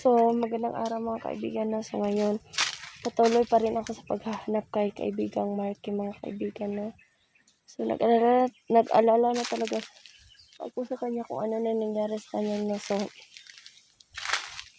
So, magandang araw mga kaibigan na. So, ngayon, patuloy pa rin ako sa paghahanap kay kaibigang Marky mga kaibigan na. So, nag-alala, nag-alala na talaga ako sa kanya kung ano na nangyari sa kanya na. So,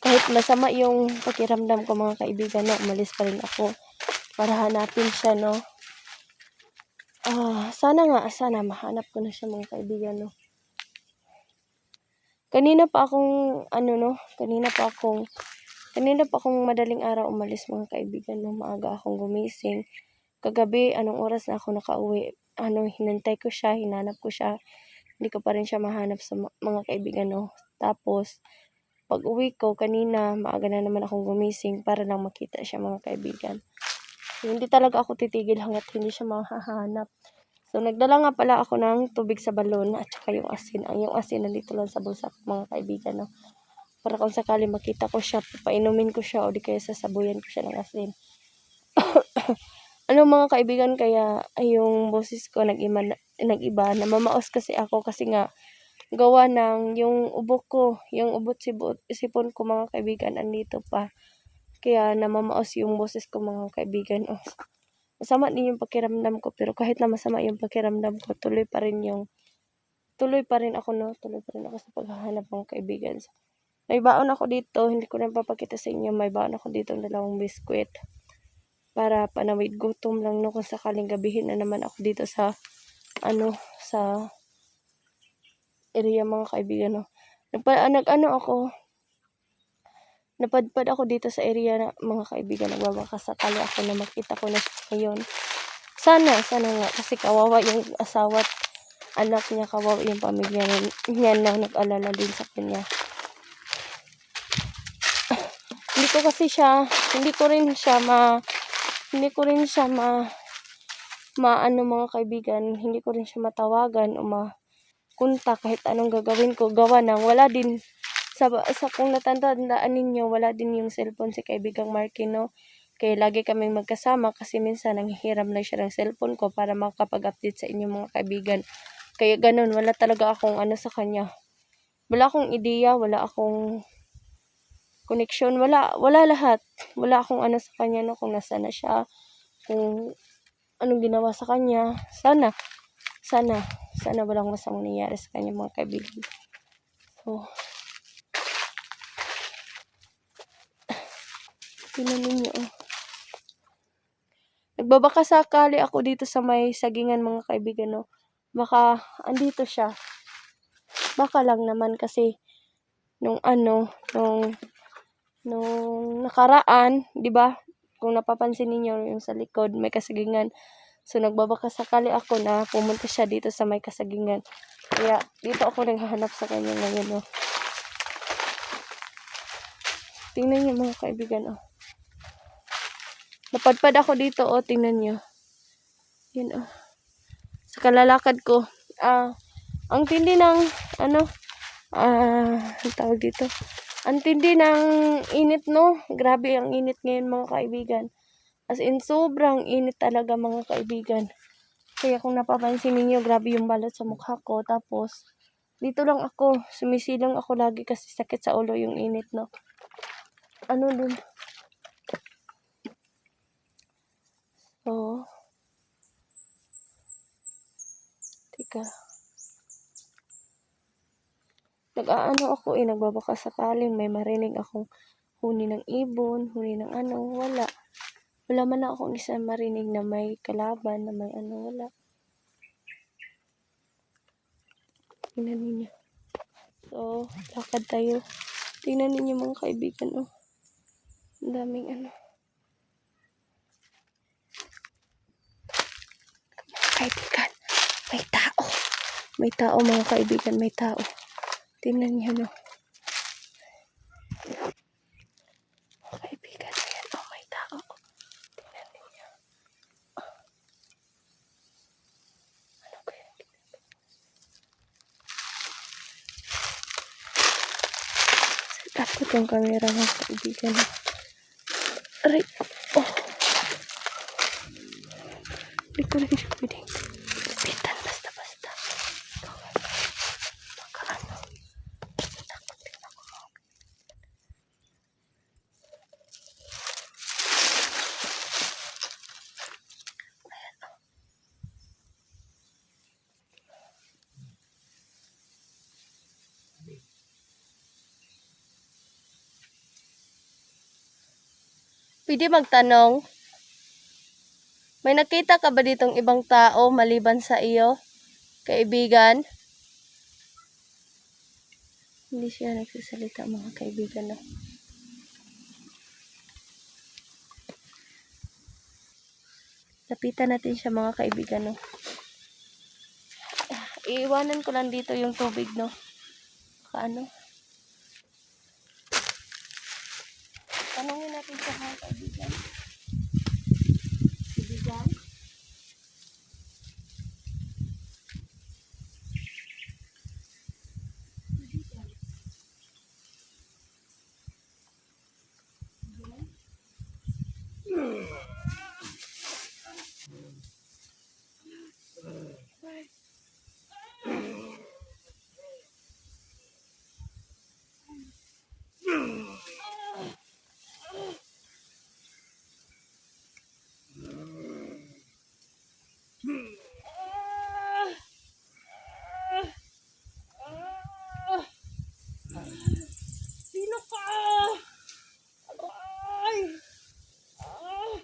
kahit masama yung pakiramdam ko mga kaibigan na, umalis pa rin ako para hanapin siya, no. Ah, sana nga, sana mahanap ko na siya mga kaibigan, no. Kanina pa akong, ano no, kanina pa akong, kanina pa akong madaling araw umalis mga kaibigan, no, maaga akong gumising. Kagabi, anong oras na ako nakauwi, ano, hinantay ko siya, hinanap ko siya, hindi ko pa rin siya mahanap sa mga kaibigan, no. Tapos, pag uwi ko, kanina, maaga na naman akong gumising para lang makita siya mga kaibigan. Hindi talaga ako titigil hanggat hindi siya mahahanap. So, nagdala nga pala ako ng tubig sa balon at saka yung asin. Ang yung asin nandito lang sa bulsa ko mga kaibigan. No? Para kung sakali makita ko siya, papainumin ko siya o di kaya sasabuyan ko siya ng asin. ano mga kaibigan, kaya ay yung boses ko nag-iba, nag-iba. Namamaos kasi ako kasi nga gawa ng yung ubo ko, yung ubot sibot, sipon ko mga kaibigan, andito pa. Kaya namamaos yung boses ko mga kaibigan. Oh masama din yung pakiramdam ko pero kahit na masama yung pakiramdam ko tuloy pa rin yung tuloy pa rin ako no? Tuloy pa rin ako sa paghahanap ng kaibigan. So, may baon ako dito hindi ko na papakita sa inyo. May baon ako dito ng dalawang biskwit para panawid. Gutom lang no? Kung sakaling gabihin na naman ako dito sa ano sa area mga kaibigan no? Nagpa, nag ano ako napadpad ako dito sa area na mga kaibigan nagbabaka sakali ako na makita ko na siya ngayon. Sana sana nga kasi kawawa yung asawa at anak niya kawawa yung pamilya ni- niya na nag-alala din sa kanya. Hindi ko kasi siya hindi ko rin siya ma hindi ko rin siya ma maano mga kaibigan hindi ko rin siya matawagan o ma kunta kahit anong gagawin ko gawa ng wala din sa, sa kung natandaan ninyo, wala din yung cellphone si kaibigang Markino. Kaya lagi kaming magkasama kasi minsan nanghihiram lang siya ng cellphone ko para makapag-update sa inyo mga kaibigan. Kaya ganun, wala talaga akong ano sa kanya. Wala akong ideya, wala akong connection, wala, wala lahat. Wala akong ano sa kanya no, kung nasa na siya, kung anong ginawa sa kanya. Sana, sana, sana walang masamang nangyari sa kanya mga kaibigan. So, Tingnan ninyo, oh. Nagbabaka sakali ako dito sa may sagingan mga kaibigan, no. Baka andito siya. Baka lang naman kasi nung ano, nung nung nakaraan, 'di ba? Kung napapansin niyo yung sa likod may kasagingan. So nagbabaka sakali ako na pumunta siya dito sa may kasagingan. Kaya dito ako naghahanap sa kanya ngayon, no. Tingnan niyo mga kaibigan, oh. Napadpad ako dito, oh, tingnan nyo. Yan, oh. Sa kalalakad ko. Ah, ang tindi ng, ano, ah, ang tawag dito. Ang tindi ng init, no? Grabe ang init ngayon, mga kaibigan. As in, sobrang init talaga, mga kaibigan. Kaya kung napapansin ninyo, grabe yung balot sa mukha ko. Tapos, dito lang ako. Sumisilang ako lagi kasi sakit sa ulo yung init, no? Ano dun? So, ka. Nag-aano ako eh, nagbabaka sakaling may marinig akong huni ng ibon, huni ng ano, wala. Wala man akong isa marinig na may kalaban, na may ano, wala. Tingnan ninyo. So, lakad tayo. Tingnan ninyo mga kaibigan, oh. Ang daming ano. Mga kaibigan, may tao. May tao mga kaibigan, may tao. Tingnan niyo, no. Kaibigan, ayan, oh, may tao. Tingnan ninyo. Oh. Ano kaya? Set ko tong camera mga kaibigan. Aray. Oh. Hindi ko rin pwedeng lapitan basta-basta. Baka ano. Takot din ako mga Ayan oh. Pwede magtanong? May nakita ka ba ditong ibang tao maliban sa iyo? Kaibigan? Hindi siya nagsasalita mga kaibigan no? Lapitan natin siya mga kaibigan no? Ah, Iiwanan ko lang dito yung tubig no? Kaano? Tanungin natin siya mga kaibigan. Kaibigan? Sino ka? Aray! Ah!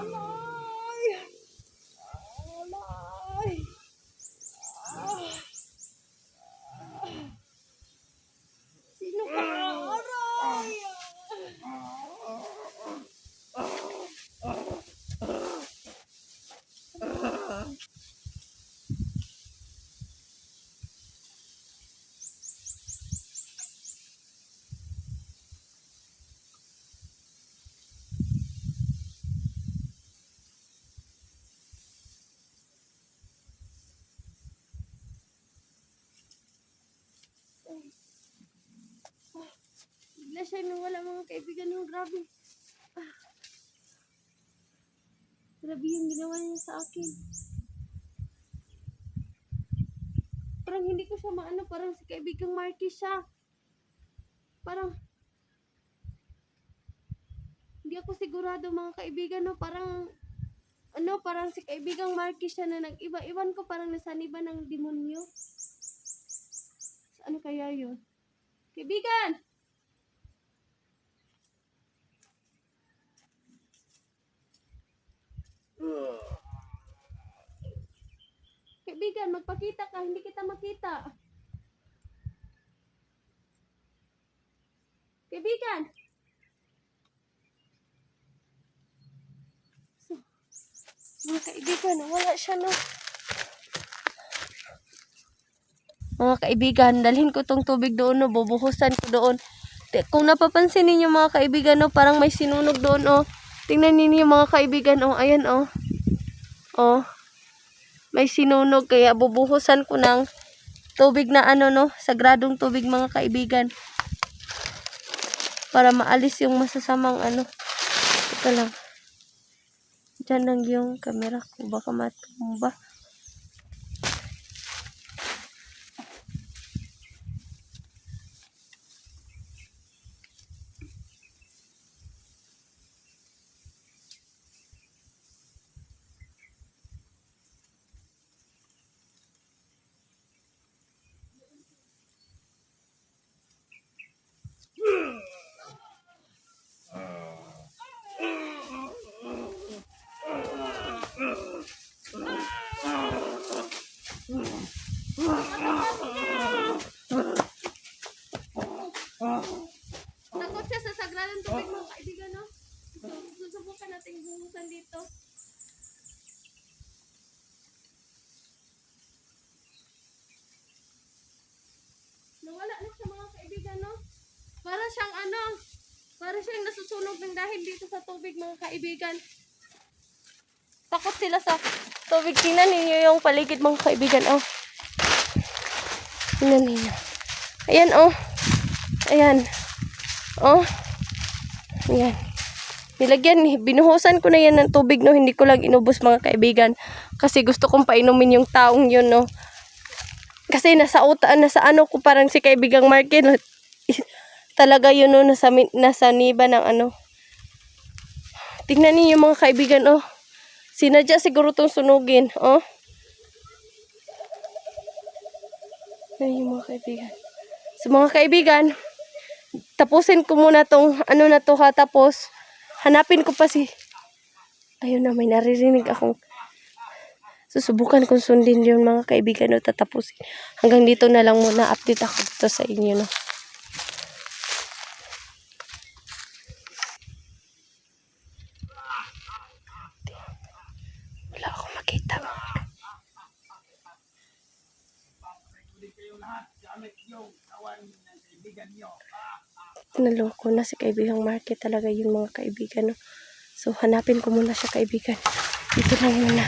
Aray! Aray! Ah! Sino ka? Aray! Bigla siya nang wala mga kaibigan yung grabe. Ah. Grabe yung ginawa niya sa akin. Parang hindi ko siya maano, parang si kaibigang Marky siya. Parang hindi ako sigurado mga kaibigan no, parang ano, parang si kaibigang Marky siya na nag-iba. Iwan ko parang nasaniba ng demonyo. Ano kaya yun? Kaibigan! Kaibigan, magpakita ka, hindi kita makita. Kaibigan! Mga kaibigan, wala siya no. Mga kaibigan, dalhin ko tong tubig doon, no, bubuhusan ko doon. Kung napapansin ninyo mga kaibigan, no, parang may sinunog doon, oh. Tingnan ninyo mga kaibigan, oh, ayan, oh. Oh. May sinunog, kaya bubuhusan ko ng tubig na ano, no, sagradong tubig mga kaibigan. Para maalis yung masasamang ano. Ito lang. Diyan lang yung camera ko, baka matumba. Para siyang nasusunog ng dahil dito sa tubig mga kaibigan. Takot sila sa tubig. Tingnan ninyo yung paligid mga kaibigan. Oh. Tingnan ninyo. Ayan oh. Ayan. Oh. Ayan. Nilagyan, binuhusan ko na yan ng tubig, no? Hindi ko lang inubos, mga kaibigan. Kasi gusto kong painumin yung taong yun, no? Kasi nasa uta, nasa ano ko, parang si kaibigang Marky, no? Talaga yun, no? Nasa, nasa niba ng ano. Tingnan niyo mga kaibigan, oh. Sinadya siguro tong sunugin, oh. Ayun mga kaibigan. So mga kaibigan, tapusin ko muna tong ano na to ha, tapos hanapin ko pa si ayun na may naririnig akong susubukan kong sundin yun mga kaibigan no tatapusin hanggang dito na lang muna update ako dito sa inyo no naloko na si kaibigang market talaga yung mga kaibigan no? So hanapin ko muna siya kaibigan. Dito lang muna